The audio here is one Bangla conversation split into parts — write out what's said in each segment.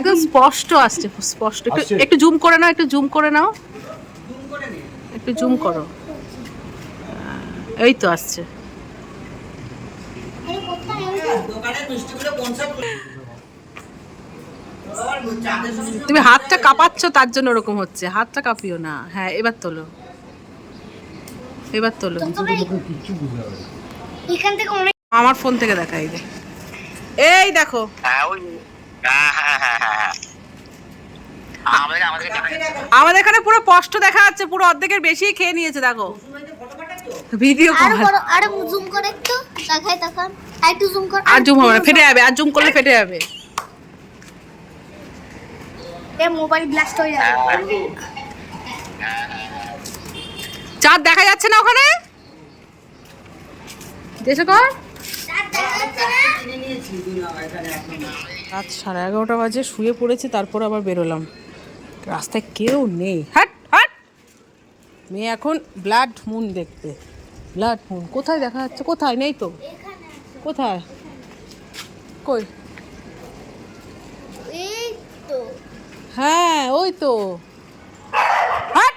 একদম স্পষ্ট আসছে স্পষ্ট। একটু একটু জুম করে নাও একটু জুম করে নাও। একটু জুম করো। এই তো আসছে। তুমি হাতটা কাঁপাচ্ছ তার জন্য ওরকম হচ্ছে। হাতটা কাঁপিও না। হ্যাঁ এবার তোলো। এবার তোলো। আমার ফোন থেকে দেখাই এই দেখো। হ্যাঁ ওই আমাদের এখানে পুরো স্পষ্ট দেখা যাচ্ছে পুরো অর্ধেকের বেশি খেয়ে নিয়েছে দেখো। ভিডিও আরও কল জুম করে একটু দেখাই তখন আর একটু জুম কর আর জুম হবে ফেটে যাবে আর জুম করলে ফেটে যাবে। এ মোবাইল ব্লাস্ট হয়ে যাবে। চাঁদ দেখা যাচ্ছে না ওখানে? দেশে কর দুই নাম্বার এখানে এখন রাত সাড়ে এগারোটা বাজে শুয়ে পড়েছি তারপর আবার বেরোলাম। রাস্তায় কেউ নেই। হাট হাট! মেয়ে এখন ব্লাড মুন দেখতে। Blood moon. কোথায় দেখা যাচ্ছে? কোথায়? নেই তো। কোথায়? কই? হ্যাঁ ওই তো। হাট!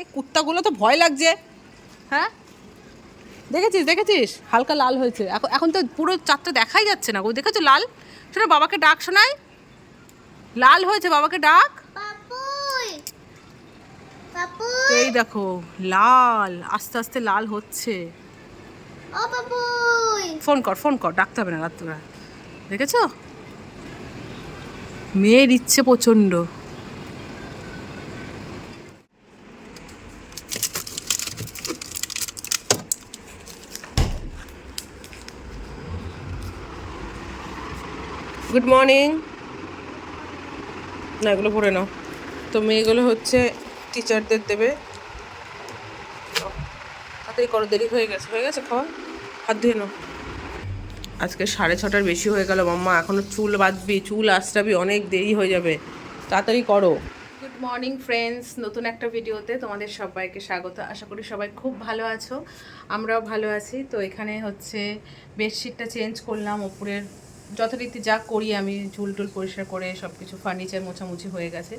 এই কুত্তাগুলো তো ভয় লাগছে। হ্যাঁ? দেখেছিস দেখেছিস? হালকা লাল হয়েছে। এখন এখন তো পুরো চারটা দেখাই যাচ্ছে না গো। দেখেছ লাল? শোনো বাবাকে ডাক শোনাই। লাল হয়েছে বাবাকে ডাক। এই দেখো লাল আস্তে আস্তে লাল হচ্ছে। ফোন কর ফোন কর ডাকতে হবে না রাত্রা দেখেছ? মেয়ের ইচ্ছে প্রচণ্ড। গুড মর্নিং না, এগুলো পড়ে নাও। তো মেয়েগুলো হচ্ছে টিচারদের দেবে। তাড়াতাড়ি করো, দেরি হয়ে গেছে। হয়ে গেছে খাওয়া? হাত ধুয়ে নাও। আজকে সাড়ে ছটার বেশি হয়ে গেল, মাম্মা। এখনও চুল বাঁধবি, চুল আঁচড়াবি, অনেক দেরি হয়ে যাবে। তাড়াতাড়ি করো। গুড মর্নিং ফ্রেন্ডস নতুন একটা ভিডিওতে তোমাদের সবাইকে স্বাগত। আশা করি সবাই খুব ভালো আছো। আমরাও ভালো আছি। তো এখানে হচ্ছে বেডশিটটা চেঞ্জ করলাম, ওপরের যথারীতি যা করি আমি ঝুল টুল পরিষ্কার করে সব কিছু ফার্নিচার মোছামুছি হয়ে গেছে।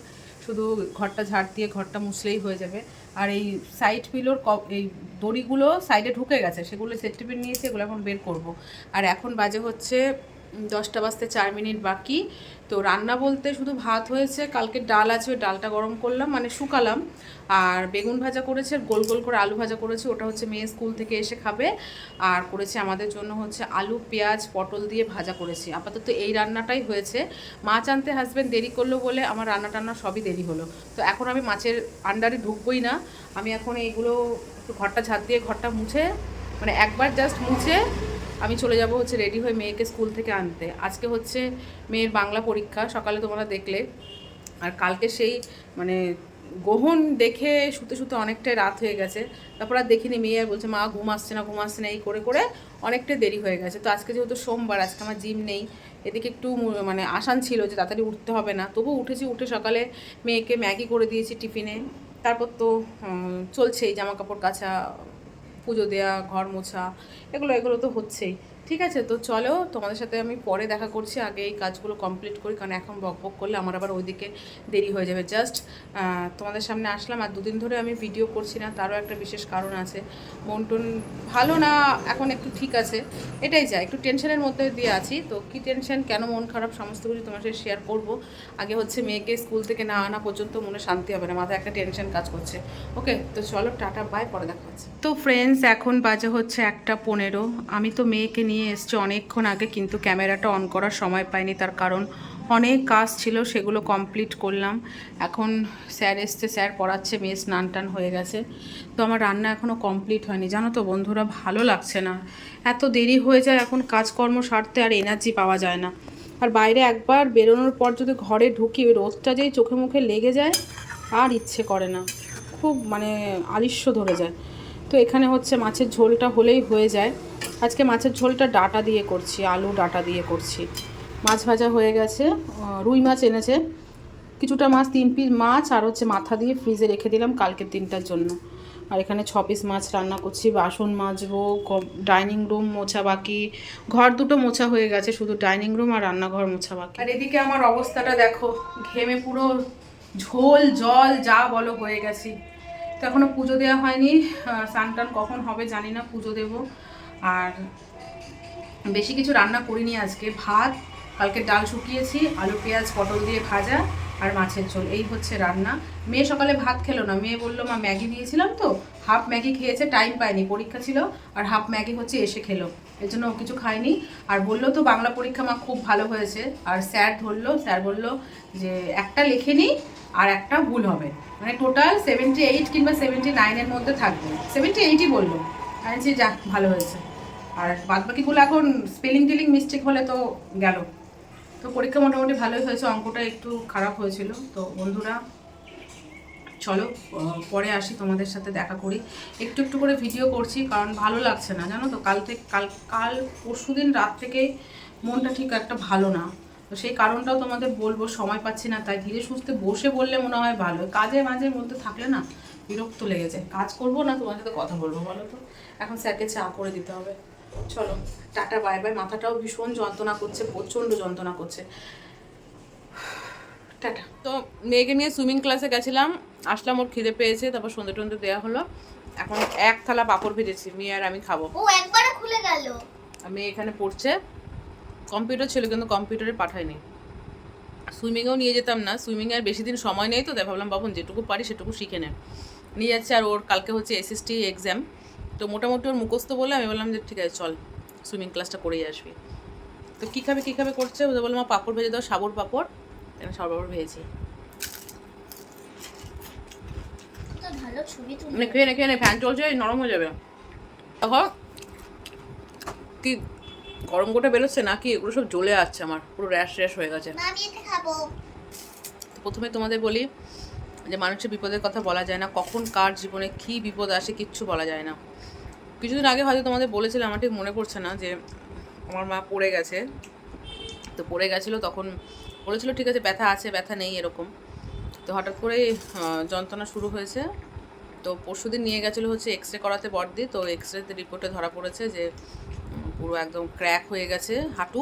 শুধু ঘরটা ঝাড় দিয়ে ঘরটা মুছলেই হয়ে যাবে। আর এই সাইড পিলোর এই দড়িগুলো সাইডে ঢুকে গেছে, সেগুলো সেট টিপে নিয়েছি এগুলো এখন বের করব। আর এখন বাজে হচ্ছে দশটা বাজতে চার মিনিট বাকি। তো রান্না বলতে শুধু ভাত হয়েছে, কালকে ডাল আছে, ওই ডালটা গরম করলাম মানে শুকালাম। আর বেগুন ভাজা করেছে গোল গোল করে আলু ভাজা করেছে, ওটা হচ্ছে মেয়ে স্কুল থেকে এসে খাবে। আর করেছে আমাদের জন্য হচ্ছে আলু, পেঁয়াজ, পটল দিয়ে ভাজা করেছি। আপাতত এই রান্নাটাই হয়েছে। মাছ আনতে হাজব্যান্ড দেরি করল বলে আমার রান্না টান্না সবই দেরি হলো। তো এখন আমি মাছের আন্ডারে ঢুকবোই না। আমি এখন এইগুলো ঘরটা ঝাঁট দিয়ে ঘরটা মুছে মানে একবার জাস্ট মুছে আমি চলে যাব হচ্ছে রেডি হয়ে মেয়েকে স্কুল থেকে আনতে। আজকে হচ্ছে মেয়ের বাংলা পরীক্ষা, সকালে তোমরা দেখলে। আর কালকে সেই মানে গ্রহণ দেখে শুতে শুতে অনেকটাই রাত হয়ে গেছে। তারপর আর দেখিনি, মেয়ে আর বলছে, মা, ঘুম আসছে না, ঘুম আসছে না, এই করে করে অনেকটাই দেরি হয়ে গেছে। তো আজকে যেহেতু সোমবার, আজকে আমার জিম নেই, এদিকে একটু মানে আসান ছিল যে তাড়াতাড়ি উঠতে হবে না। তবু উঠেছি, উঠে সকালে মেয়েকে ম্যাগি করে দিয়েছি টিফিনে। তারপর তো চলছেই জামা কাপড় কাচা পুজো দেওয়া ঘর মোছা এগুলো এগুলো তো হচ্ছেই। ঠিক আছে, তো চলো তোমাদের সাথে আমি পরে দেখা করছি, আগে এই কাজগুলো কমপ্লিট করি, কারণ এখন বক বক করলে আমার আবার ওইদিকে দেরি হয়ে যাবে। জাস্ট তোমাদের সামনে আসলাম, আর দুদিন ধরে আমি ভিডিও করছি না, তারও একটা বিশেষ কারণ আছে। মন টন ভালো না, এখন একটু ঠিক আছে। এটাই যা, একটু টেনশনের মধ্যে দিয়ে আছি, তো কী টেনশন কেন মন খারাপ, সমস্ত কিছু তোমার সাথে শেয়ার করব। আগে হচ্ছে মেয়েকে স্কুল থেকে না আনা পর্যন্ত মনে শান্তি হবে না, মাথায় একটা টেনশন কাজ করছে। ওকে তো চলো, টাটা বাই পরে দেখা হচ্ছে। তো ফ্রেন্ডস এখন বাজে হচ্ছে একটা পনেরো। আমি তো মেয়েকে নিয়ে এসছি অনেকক্ষণ আগে, কিন্তু ক্যামেরাটা অন করার সময় পাইনি, তার কারণ অনেক কাজ ছিল, সেগুলো কমপ্লিট করলাম। এখন স্যার এসছে, স্যার পড়াচ্ছে, মেয়ে স্নান টান হয়ে গেছে। তো আমার রান্না এখনও কমপ্লিট হয়নি। জানো তো বন্ধুরা, ভালো লাগছে না। এত দেরি হয়ে যায়, এখন কাজকর্ম সারতে আর এনার্জি পাওয়া যায় না। আর বাইরে একবার বেরোনোর পর যদি ঘরে ঢুকি, ওই রোদটা যেই চোখে মুখে লেগে যায়, আর ইচ্ছে করে না। খুব মানে আলিস্য ধরে যায়। তো এখানে হচ্ছে মাছের ঝোলটা হলেই হয়ে যায়। আজকে মাছের ঝোলটা ডাটা দিয়ে করছি, আলু ডাটা দিয়ে করছি। মাছ ভাজা হয়ে গেছে রুই মাছ এনেছে। কিছুটা মাছ, তিন পিস মাছ আর হচ্ছে মাথা দিয়ে ফ্রিজে রেখে দিলাম কালকের দিনটার জন্য। আর এখানে ছ পিস মাছ রান্না করছি, বাসন মাজবো ডাইনিং রুম মোছা বাকি, ঘর দুটো মোছা হয়ে গেছে, শুধু ডাইনিং রুম আর রান্নাঘর মোছা বাকি। আর এদিকে আমার অবস্থাটা দেখো, ঘেমে পুরো ঝোল, জল, যা বলো হয়ে গেছি। তো এখনও পুজো দেওয়া হয়নি। স্নান টান কখন হবে জানি না, পুজো দেব। আর বেশি কিছু রান্না করিনি আজকে। ভাত, কালকে ডাল শুকিয়েছি, আলু, পেঁয়াজ, পটল দিয়ে ভাজা আর মাছের ঝোল। এই হচ্ছে রান্না। মেয়ে সকালে ভাত খেলো না। মেয়ে বলল, মা ম্যাগি দিয়েছিলাম তো হাফ ম্যাগি খেয়েছে টাইম পায়নি পরীক্ষা ছিল আর হাফ ম্যাগি হচ্ছে এসে খেলো। এর জন্য ও কিছু খায়নি। আর বলল তো বাংলা পরীক্ষা মা খুব ভালো হয়েছে। আর স্যার ধরলো স্যার বলল যে একটা লেখে নিই আর একটা ভুল হবে। মানে টোটাল সেভেন্টি এইট কিংবা সেভেন্টি নাইনের মধ্যে থাকবে। সেভেন্টি এইটই বলল। আমি বলছি, যাক ভালো হয়েছে। আর বাদ বাকিগুলো এখন স্পেলিং টেলিং মিস্টেক হলে তো গেল। তো পরীক্ষা মোটামুটি ভালোই হয়েছে অঙ্কটা একটু খারাপ হয়েছিল। তো বন্ধুরা চলো পরে আসি তোমাদের সাথে দেখা করি। একটু একটু করে ভিডিও করছি, কারণ ভালো লাগছে না, জানো তো? কাল থেকে কাল কাল পরশু দিন রাত থেকে মনটা ঠিক একটা ভালো না। তো সেই কারণটাও তোমাদের বলব, সময় পাচ্ছি না, তাই ধীরে সুস্থে বসে বললে মনে হয় ভালো। কাজে মাঝে মধ্যে থাকলে না বিরক্ত লেগে যায়। কাজ করব না, তোমার সাথে কথা বলব, বলো তো? এখন স্যারকে চা করে দিতে হবে। চলো, টাটা, বাই বাই। মাথাটাও ভীষণ যন্ত্রণা করছে, প্রচণ্ড যন্ত্রণা করছে। টাটা। তো মেয়েকে নিয়ে সুইমিং ক্লাসে গেছিলাম আসলাম ওর খিদে পেয়েছে তারপর সন্ধে টন্ধে দেওয়া হলো। এখন এক থালা পাঁপড় ভেজেছি মেয়ে আর আমি খাব। ও একবারে খুলে গেল? আর মেয়ে এখানে পড়ছে। কম্পিউটার ছিল কিন্তু কম্পিউটারে পাঠায়নি। সুইমিংয়েও নিয়ে যেতাম না সুইমিংয়ে আর বেশি দিন সময় নেই তো তাই ভাবলাম বাবুন যেটুকু পারি সেটুকু শিখে নে। নিয়ে যাচ্ছে আর ওর কালকে হচ্ছে এসএসটি এক্সাম তো মোটামুটি ওর মুখস্থ বলে আমি বললাম যে ঠিক আছে চল সুইমিং ক্লাসটা করেই আসবি। তো কী খাবে কী খাবে করছে? ওদের বললাম পাপড় ভেজে দাও সাবুর পাঁপড়। সাবুর পাঁপড় ভেজেছি ভালো ছবি তুলি মানে খেয়ে নে খেয়ে নে ফ্যান চলছে নরম হয়ে যাবে। তখন কি গরম গোটা বেরোচ্ছে নাকি? এগুলো সব জ্বলে আসছে আমার পুরো র্যাশ র্যাশ হয়ে গেছে। আমি প্রথমে তোমাদের বলি যে মানুষের বিপদের কথা বলা যায় না কখন কার জীবনে কী বিপদ আসে কিচ্ছু বলা যায় না। কিছুদিন আগে হয়তো তোমাদের বলেছিলাম আমার ঠিক মনে পড়ছে না যে আমার মা পড়ে গেছে। তো পড়ে গেছিল তখন বলেছিল ঠিক আছে ব্যথা আছে ব্যথা নেই এরকম। তো হঠাৎ করে যন্ত্রণা শুরু হয়েছে। তো পরশুদিন নিয়ে গেছিল হচ্ছে এক্স রে করাতে বর্দি তো এক্স রেতে রিপোর্টে ধরা পড়েছে যে পুরো একদম ক্র্যাক হয়ে গেছে হাঁটু।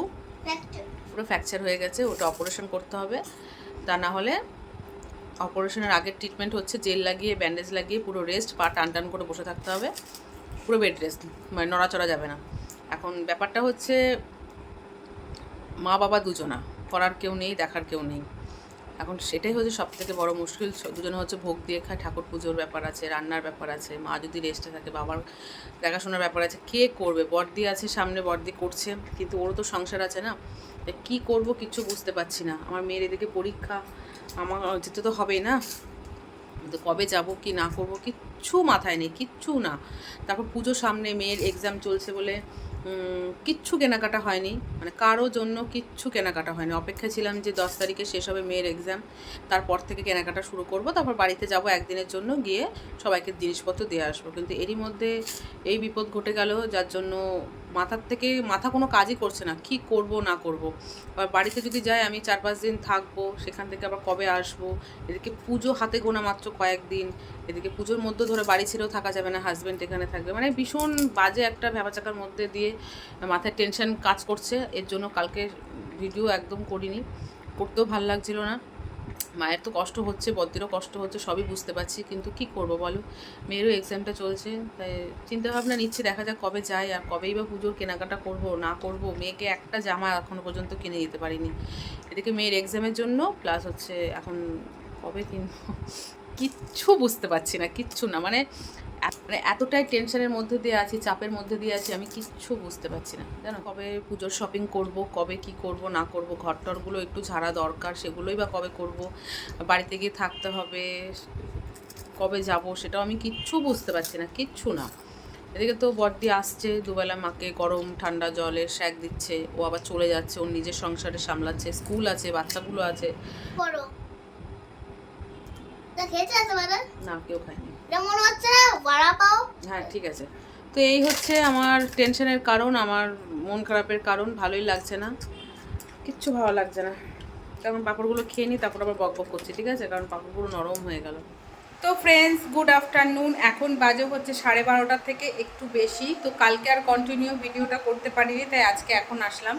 পুরো ফ্র্যাকচার হয়ে গেছে ওটা অপারেশন করতে হবে। তা না হলে অপারেশনের আগের ট্রিটমেন্ট হচ্ছে জেল লাগিয়ে ব্যান্ডেজ লাগিয়ে পুরো রেস্ট পা টান টান করে বসে থাকতে হবে। পুরো বেড রেস্ট মানে নড়াচড়া যাবে না। এখন ব্যাপারটা হচ্ছে মা বাবা দুজনা, করার কেউ নেই, দেখার কেউ নেই। এখন সেটাই হচ্ছে সব থেকে বড় মুশকিল দুজনে হচ্ছে ভোগ দিয়ে খায়, ঠাকুর পুজোর ব্যাপার আছে, রান্নার ব্যাপার আছে, মা যদি রেস্টে থাকে, বাবার দেখাশোনার ব্যাপার আছে, কে করবে? বর্দি আছে সামনে, বর্দি করছে, কিন্তু ওরও তো সংসার আছে না? কী করব কিচ্ছু বুঝতে পারছি না। আমার মেয়ের এদিকে পরীক্ষা, আমার যেতে তো হবেই না। তো কবে যাব, কি না করব, কিচ্ছু মাথায় নেই, কিচ্ছু না। তারপর পুজো সামনে, মেয়ের এক্সাম চলছে বলে কিচ্ছু কেনাকাটা হয়নি। মানে কারও জন্য কিচ্ছু কেনাকাটা হয়নি। অপেক্ষা ছিলাম যে দশ তারিখে শেষ হবে মেয়ের এক্সাম তারপর থেকে কেনাকাটা শুরু করব, তারপর বাড়িতে যাব একদিনের জন্য গিয়ে সবাইকে জিনিসপত্র দিয়ে আসব। কিন্তু এরই মধ্যে এই বিপদ ঘটে গেল, যার জন্য মাথার থেকে, মাথা কোনো কাজই করছে না। কি করব, না করব? আবার বাড়িতে যদি যাই, আমি চার পাঁচ দিন থাকব, সেখান থেকে আবার কবে আসব? এদিকে পুজো হাতে গোনা মাত্র কয়েকদিন এদিকে পুজোর মধ্যে ধরে বাড়ি ছেড়েও থাকা যাবে না হাজব্যান্ড এখানে থাকবে। মানে ভীষণ বাজে একটা ভ্যাবাচাকার মধ্যে দিয়ে মাথায় টেনশন কাজ করছে। এর জন্য কালকে ভিডিও একদম করিনি। করতেও ভালো লাগছিল না। মায়ের তো কষ্ট হচ্ছে বদ্দিরও কষ্ট হচ্ছে, সবই বুঝতে পারছি, কিন্তু কি করব বলো? মেয়েরও এক্সামটা চলছে, তাই চিন্তাভাবনা নিচ্ছি, দেখা যাক কবে যাই আর কবেই বা পুজোর কেনাকাটা করব, না করব, মেয়েকে একটা জামা এখনও পর্যন্ত কিনে দিতে পারিনি। এদিকে মেয়ের এক্সামের জন্য প্লাস হচ্ছে এখন কবে কিনবো? কিচ্ছু বুঝতে পারছি না, কিচ্ছু না। মানে মানে এতটাই টেনশনের মধ্যে দিয়ে আছি, চাপের মধ্যে দিয়ে আছি, আমি কিচ্ছু বুঝতে পারছি না। জানো, কবে পুজোর শপিং করব, কবে কি করব, না করব ঘর টরগুলো একটু ঝাড়া দরকার, সেগুলোই বা কবে করব, বাড়িতে গিয়ে থাকতে হবে, কবে যাব, সেটাও আমি কিচ্ছু বুঝতে পারছি না, কিচ্ছু না। এদিকে তো বর্দি আসছে, দুবেলা মাকে গরম ঠান্ডা জলের শ্যাক দিচ্ছে, ও আবার চলে যাচ্ছে, ওর নিজের সংসারে সামলাচ্ছে, স্কুল আছে, বাচ্চাগুলো আছে। খেয়েছে না কেউ খায়নি। মনে হচ্ছে বড়া পাও। হ্যাঁ ঠিক আছে। তো এই হচ্ছে আমার টেনশনের কারণ আমার মন খারাপের কারণ ভালোই লাগছে না। কিচ্ছু ভালো লাগছে না। কারণ পাঁপড়গুলো খেয়ে নিই তারপর আবার বক বক করছি ঠিক আছে? কারণ পাঁপড়গুলো নরম হয়ে গেল। তো ফ্রেন্ডস গুড আফটারনুন এখন বাজে হচ্ছে সাড়ে বারোটার থেকে একটু বেশি। তো কালকে আর কন্টিনিউ ভিডিওটা করতে পারিনি তাই আজকে এখন আসলাম।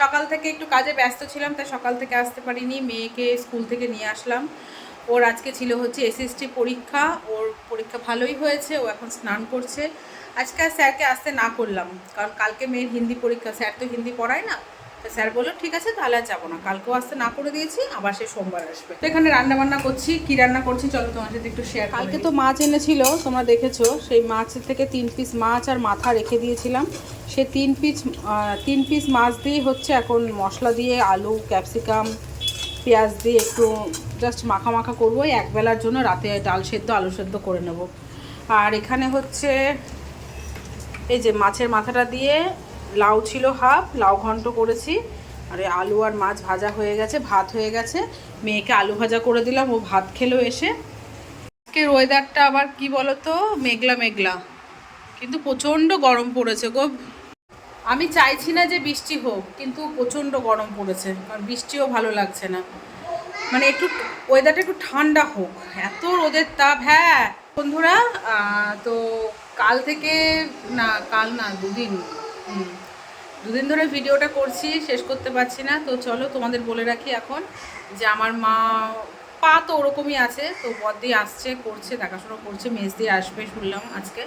সকাল থেকে একটু কাজে ব্যস্ত ছিলাম তাই সকাল থেকে আসতে পারিনি। মেয়েকে স্কুল থেকে নিয়ে আসলাম। ওর আজকে ছিল হচ্ছে এসএসটি পরীক্ষা ওর পরীক্ষা ভালোই হয়েছে ও এখন স্নান করছে। আজকে আর স্যারকে আসতে না করলাম কারণ কালকে মেয়ের হিন্দি পরীক্ষা স্যার তো হিন্দি পড়ায় না তো স্যার বলল ঠিক আছে তাহলে আর যাব না। কালকেও আসতে না করে দিয়েছি আবার সে সোমবার আসবে। তো এখানে রান্না বান্না করছি কি রান্না করছি চলো তোমার সাথে একটু শেয়ার কালকে তো মাছ এনেছিল তোমরা দেখেছ সেই মাছের থেকে তিন পিস মাছ আর মাথা রেখে দিয়েছিলাম। সে তিন পিস তিন পিস মাছ দিয়ে হচ্ছে এখন মশলা দিয়ে আলু ক্যাপসিকাম পেঁয়াজ দিয়ে একটু জাস্ট মাখা মাখা করব। একবেলার জন্য রাতে ডাল সেদ্ধ, আলু সেদ্ধ করে নেব। আর এখানে হচ্ছে এই যে মাছের মাথাটা দিয়ে লাউ ছিল হাফ, লাউ ঘন্ট করেছি। আর আলু আর মাছ ভাজা হয়ে গেছে, ভাত হয়ে গেছে। মেয়েকে আলু ভাজা করে দিলাম, ও ভাত খেলো এসে। আজকের ওয়েদারটা আবার কি বলতো? মেঘলা মেঘলা। কিন্তু প্রচণ্ড গরম পড়েছে গো। আমি চাইছি না যে বৃষ্টি হোক, কিন্তু প্রচণ্ড গরম পড়েছে। কারণ বৃষ্টিও ভালো লাগছে না। মানে একটু ওয়েদারটা একটু ঠান্ডা হোক। এত রোদের তাপ হ্যাঁ। বন্ধুরা তো কাল থেকে, না, কাল না, দুদিন। দুদিন ধরে ভিডিওটা করছি, শেষ করতে পারছি না। তো চলো তোমাদের বলে রাখি এখন যে আমার মা, পা তো ওরকমই আছে। তো বদ্দি আসছে, করছে, দেখাশোনা করছে, মেজ দিয়ে আসবে, শুনলাম আজকে।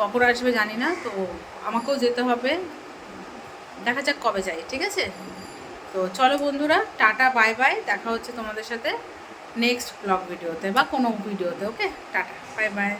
কখন আসবে জানি না, তো আমাকেও যেতে হবে। দেখা যাক কবে যাই, ঠিক আছে? তো চলো বন্ধুরা, টাটা, বাই বাই। দেখা হচ্ছে তোমাদের সাথে নেক্সট ব্লগ ভিডিওতে বা কোনো ভিডিওতে ওকে টাটা, বাই বাই।